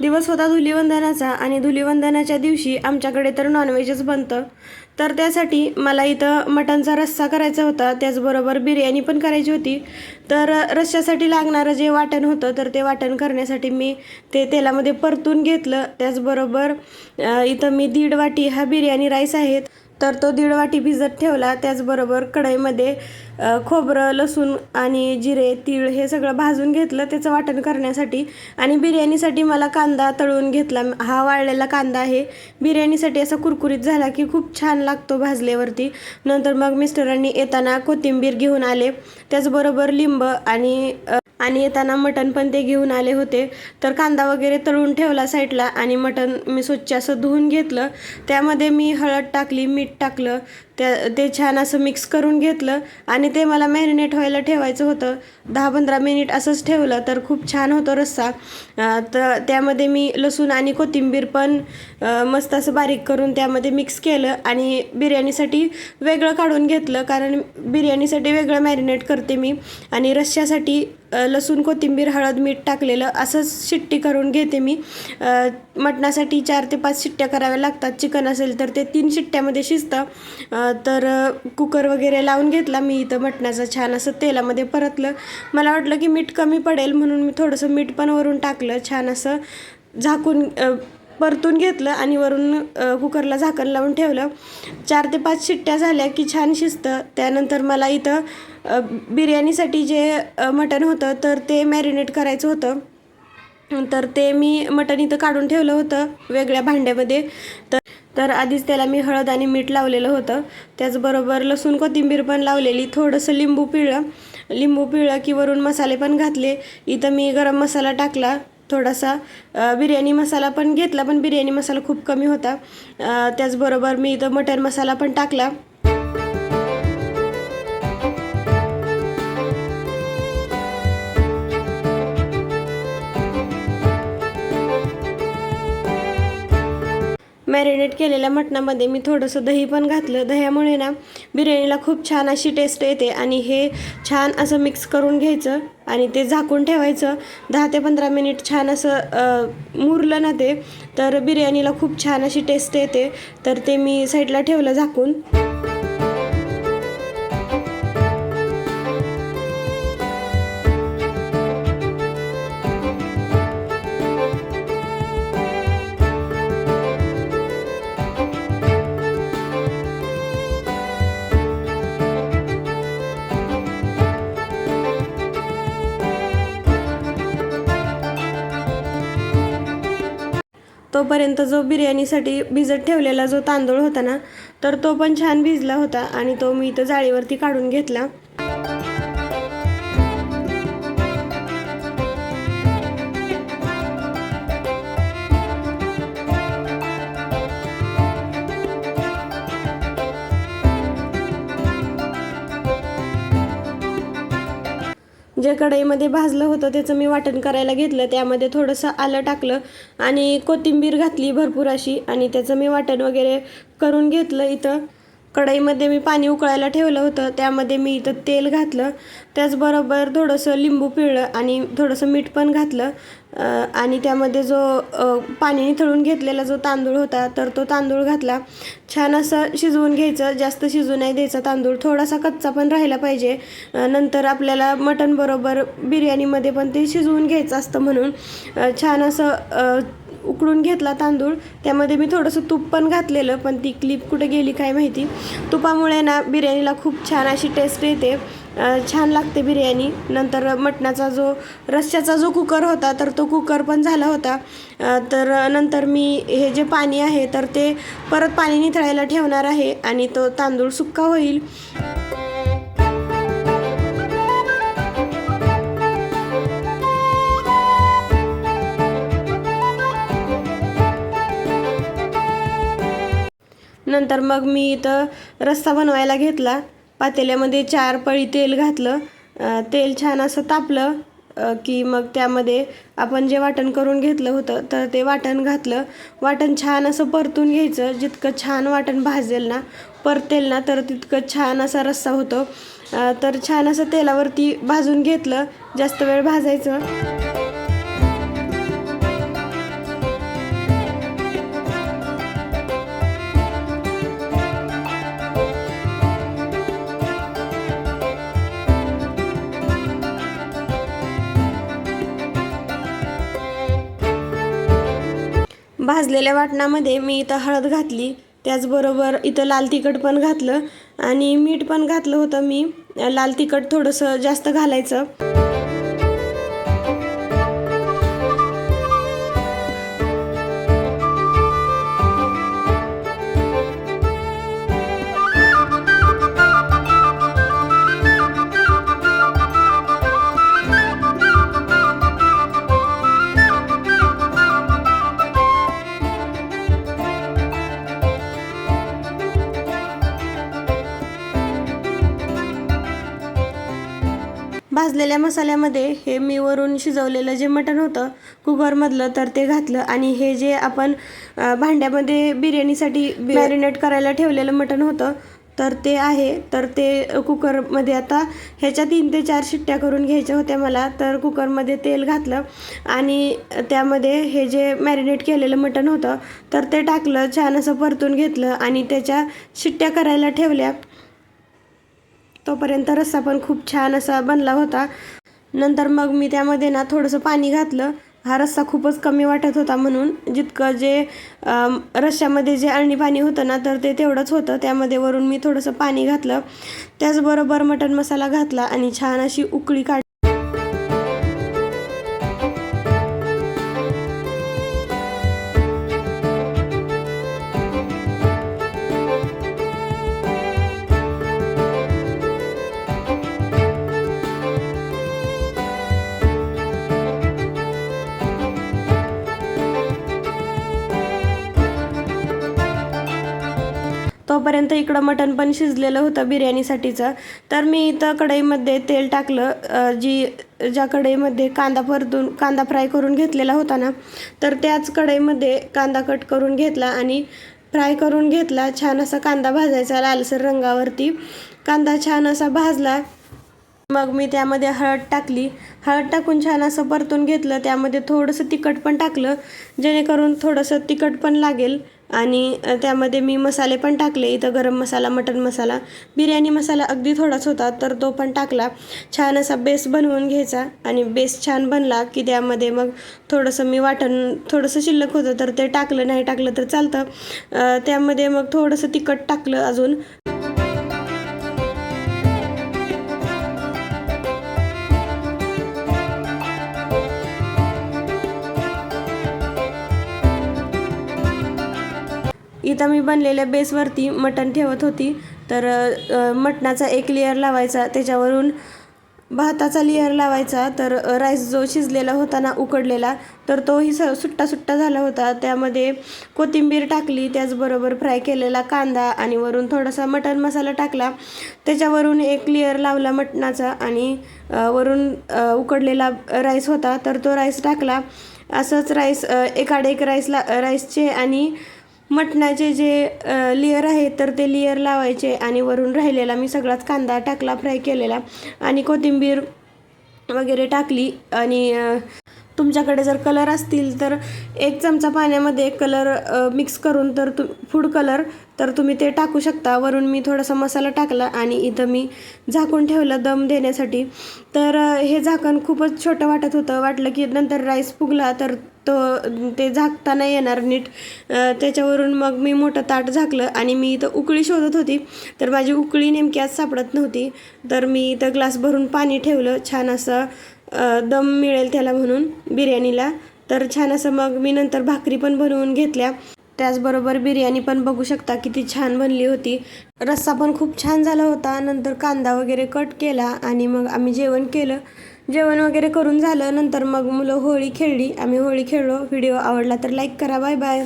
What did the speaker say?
दिवस होता धुलीवंदनाचा आणि धुलीवंदनाच्या दिवशी आमच्याकडे तर नॉनव्हेजच बनतं. तर त्यासाठी मला इथं मटणचा रस्सा करायचा होता त्याचबरोबर बिर्याणी पण करायची होती. तर रश्श्यासाठी लागणारं जे वाटण होतं तर ते वाटण करण्यासाठी मी ते तेलामध्ये परतून घेतलं. त्याचबरोबर इथं मी दीड वाटी हा बिर्याणी राईस आहेत. तर तो दीड वाटी भिजत ठेवला. त्याचबरोबर कढईमध्ये खोबरं लसूण आणि जिरे तीळ हे सगळं भाजून घेतलं त्याचं वाटण करण्यासाठी. आणि बिर्याणीसाठी मला कांदा तळून घेतला. हा वाळलेला कांदा आहे. बिर्याणीसाठी असा कुरकुरीत झाला की खूप छान लागतो भाजल्यावरती. नंतर मग मिस्टरांनी येताना कोथिंबीर घेऊन आले. त्याचबरोबर लिंब आणि आणि येताना मटण पण ते घेऊन आले होते. तर कांदा वगैरे तळून ठेवला साईडला आणि मटण मी स्वच्छ असं धुवून घेतलं. त्यामध्ये मी हळद टाकली मीठ टाकलं त्या ते छान असं मिक्स करून घेतलं आणि ते मला मॅरिनेट व्हायला ठेवायचं होतं. दहा पंधरा मिनिट असंच ठेवलं तर खूप छान होतो रस्सा. तर त्यामध्ये मी लसूण आणि कोथिंबीर पण मस्त असं बारीक करून त्यामध्ये मिक्स केलं आणि बिर्याणीसाठी वेगळं काढून घेतलं कारण बिर्याणीसाठी वेगळं मॅरिनेट करते मी. आणि रश्श्यासाठी लसूण कोथिंबीर हळद मीठ टाकलेलं असंच शिट्टी करून घेते मी. मटणासाठी चार ते पाच शिट्ट्या कराव्या लागतात. चिकन असेल तर ते तीन शिट्ट्यामध्ये शिजतं. तर कुकर वगैरे लावून घेतला मी इथं मटणाचं छान असं तेलामध्ये परतलं. मला वाटलं की मीठ कमी पडेल म्हणून मी थोडंसं मीठ पण वरून टाकलं छान असं झाकून परतून घेतलं आणि वरून कुकरला झाकण लावून ठेवलं. चार ते पाच शिट्ट्या झाल्या की छान शिजतं. त्यानंतर मला इथं बिर्याणीसाठी जे मटण होतं तर ते मॅरिनेट करायचं होतं. तर ते मी मटण इथं काढून ठेवलं होतं वेगळ्या भांड्यामध्ये. तर तर आधीच त्याला मी हळद आणि मीठ लावलेलं होतं. त्याचबरोबर लसूण कोथिंबीर पण लावलेली थोडंसं लिंबू पिळलं. लिंबू पिळलं की वरून मसाले पण घातले. इथं मी गरम मसाला टाकला थोडासा बिर्याणी मसाला पण घेतला पण बिर्याणी मसाला खूप कमी होता. त्याचबरोबर मी इथं मटण मसाला पण टाकला. मॅरिनेट केलेल्या मटणामध्ये मी थोडंसं दही पण घातलं. दह्यामुळे ना बिर्याणीला खूप छान अशी टेस्ट येते आणि हे छान असं मिक्स करून घ्यायचं आणि ते झाकून ठेवायचं. दहा ते पंधरा मिनिट छान असं मुरलं ना ते तर बिर्याणीला खूप छान अशी टेस्ट येते. तर ते मी साईडला ठेवलं झाकून. तोपर्यंत जो बिर्याणीसाठी भिजत ठेवलेला जो तांदूळ होता ना तर तो पण छान भिजला होता आणि तो मी इथं जाळीवरती काढून घेतला. कढईमध्ये भाजलं होतं त्याचं मी वाटण करायला घेतलं त्यामध्ये थोडंसं आलं टाकलं आणि कोथिंबीर घातली भरपूर अशी आणि त्याचं मी वाटण वगैरे करून घेतलं इथं. कढईमध्ये मी पाणी उकळायला ठेवलं होतं. त्यामध्ये मी इथं तेल घातलं. त्याचबरोबर थोडंसं लिंबू पिळलं आणि थोडंसं मीठ पण घातलं. आणि त्यामध्ये जो पाणीने पाणी निथळून घेतलेला जो तांदूळ होता तर तो तांदूळ घातला. छान असं शिजवून घ्यायचं. जास्त शिजू नाही द्यायचा तांदूळ. थोडासा कच्चा पण राहिला पाहिजे. नंतर आपल्याला मटणबरोबर बिर्याणीमध्ये पण ते शिजवून घ्यायचं असतं म्हणून. छान असं उकडून घेतला तांदूळ. त्यामध्ये मी थोडंसं तूप पण घातलेलं पण ती क्लिप कुठे गेली काय माहिती. तुपामुळे ना बिर्याणीला खूप छान अशी टेस्ट येते. छान लागते बिर्याणी. नंतर मटणाचा जो रस्स्याचा जो कुकर होता तर तो कुकर पण झाला होता. तर नंतर मी हे जे पाणी आहे तर ते परत पाणी निथळायला ठेवणार आहे आणि तो तांदूळ सुक्का होईल. नंतर मग मी इथं रस्सा बनवायला घेतला. पातेल्यामध्ये चार पळी तेल घातलं. तेल छान असं तापलं की मग त्यामध्ये आपण जे वाटण करून घेतलं होतं तर ते वाटण घातलं. वाटण छान असं परतून घ्यायचं. जितकं छान वाटण भाजेल ना परतेल ना तर तितकं छान असा रस्सा होतो. तर छान असं तेलावरती भाजून घेतलं. जास्त वेळ भाजायचं. भाजलेल्या वाटणामध्ये मी इथं हळद घातली. त्याचबरोबर इथं लाल तिखट पण घातलं आणि मीठ पण घातलं होतं मी. लाल तिखट थोडंसं जास्त घालायचं. केलेल्या मसाल्यामध्ये हे मी वरून शिजवलेलं जे मटण होतं कुकरमधलं तर ते घातलं आणि हे जे आपण भांड्यामध्ये बिर्याणीसाठी मॅरिनेट करायला ठेवलेलं मटण होतं तर ते आहे. तर ते कुकरमध्ये आता ह्याच्या तीन ते चार शिट्ट्या करून घ्यायच्या होत्या मला. तर कुकरमध्ये तेल घातलं आणि त्यामध्ये हे जे मॅरिनेट केलेलं मटण होतं तर ते टाकलं छान असं परतून घेतलं आणि त्याच्या शिट्ट्या करायला ठेवल्या. तोपर्यंत रस्सा पण खूप छान असा बनला होता. नंतर मग मी त्यामध्ये ना थोडंसं पाणी घातलं. हा रस्सा खूपच कमी वाटत होता म्हणून जितकं जे रश्श्यामध्ये जे अळणी पाणी होतं ना तर ते तेवढंच होतं. त्यामध्ये वरून मी थोडंसं पाणी घातलं. त्याचबरोबर मटण मसाला घातला आणि छान अशी उकळी काढ तोपर्यंत इकडं मटण पण शिजलेलं होतं बिर्याणीसाठीचं. तर मी इथं कढईमध्ये तेल टाकलं. जी ज्या कढईमध्ये कांदा परतून कांदा फ्राय करून घेतलेला होता ना तर त्याच कढईमध्ये कांदा कट करून घेतला आणि फ्राय करून घेतला. छान असा कांदा भाजायचा लालसर रंगावरती. कांदा छान असा भाजला. मग मी त्यामध्ये हळद टाकली. हळद टाकून छान असं परतून घेतलं. त्यामध्ये थोडंसं तिखट पण टाकलं. जेणेकरून थोडंसं तिखट पण लागेल. आणि त्यामध्ये मी मसाले पण टाकले. इथं गरम मसाला मटन मसाला बिर्याणी मसाला अगदी थोडाच होता तर तो पण टाकला. छान असा बेस बनवून घ्यायचा आणि बेस छान बनला की त्यामध्ये मग थोडंसं मी वाटण थोडंसं शिल्लक होतं तर ते टाकलं नाही टाकलं तर चालतं. त्यामध्ये मग थोडंसं तिखट टाकलं अजून. इथं मी बनलेल्या बेसवरती मटण ठेवत होती. तर मटणाचा एक लेअर लावायचा त्याच्यावरून भाताचा लेअर लावायचा तर राईस जो शिजलेला होता ना उकडलेला तर तोही स सुट्टा सुट्टा झाला होता. त्यामध्ये कोथिंबीर टाकली त्याचबरोबर फ्राय केलेला कांदा आणि वरून थोडासा मटण मसाला टाकला. त्याच्यावरून एक लेअर लावला मटणाचा आणि वरून उकडलेला राईस होता. तर तो राईस टाकला. असंच राईस एकाडे एक राईसला राईसचे आणि मटणाचे जे लेअर आहे तर ते लेअर लावायचे आणि वरून राहिलेला मी सगळाच कांदा टाकला फ्राय केलेला. आणि कोथिंबीर वगैरे टाकली आणि तुमच्याकडे जर कलर असतील तर एक चमचा पाण्यामध्ये कलर मिक्स करून तर तु फूड कलर तर तुम्ही ते टाकू शकता. वरून मी थोडासा मसाला टाकला आणि इथं मी झाकून ठेवलं दम देण्यासाठी. तर हे झाकण खूपच छोटं वाटत होतं. वाटलं की नंतर राईस फुगला तर तो ते झाकता नाही येणार नीट. त्याच्यावरून मग मी मोठं ताट झाकलं आणि मी इथं उकळी शोधत होती. तर माझी उकळी नेमकी आज सापडत नव्हती. तर मी इथं ग्लास भरून पाणी ठेवलं. छान असं दम मिळेल त्याला म्हणून बिर्याणीला. तर छान असं मग मी नंतर भाकरी पण बनवून घेतल्या. त्याचबरोबर बिर्याणी पण बघू शकता किती छान बनली होती. रस्सा पण खूप छान झाला होता. नंतर कांदा वगैरे कट केला आणि मग आम्ही जेवण केलं. जेवण वगैरे करून झालं. नंतर मग मुलं होळी खेळली. आम्ही होळी खेळलो. व्हिडिओ आवडला तर लाईक करा. Bye bye.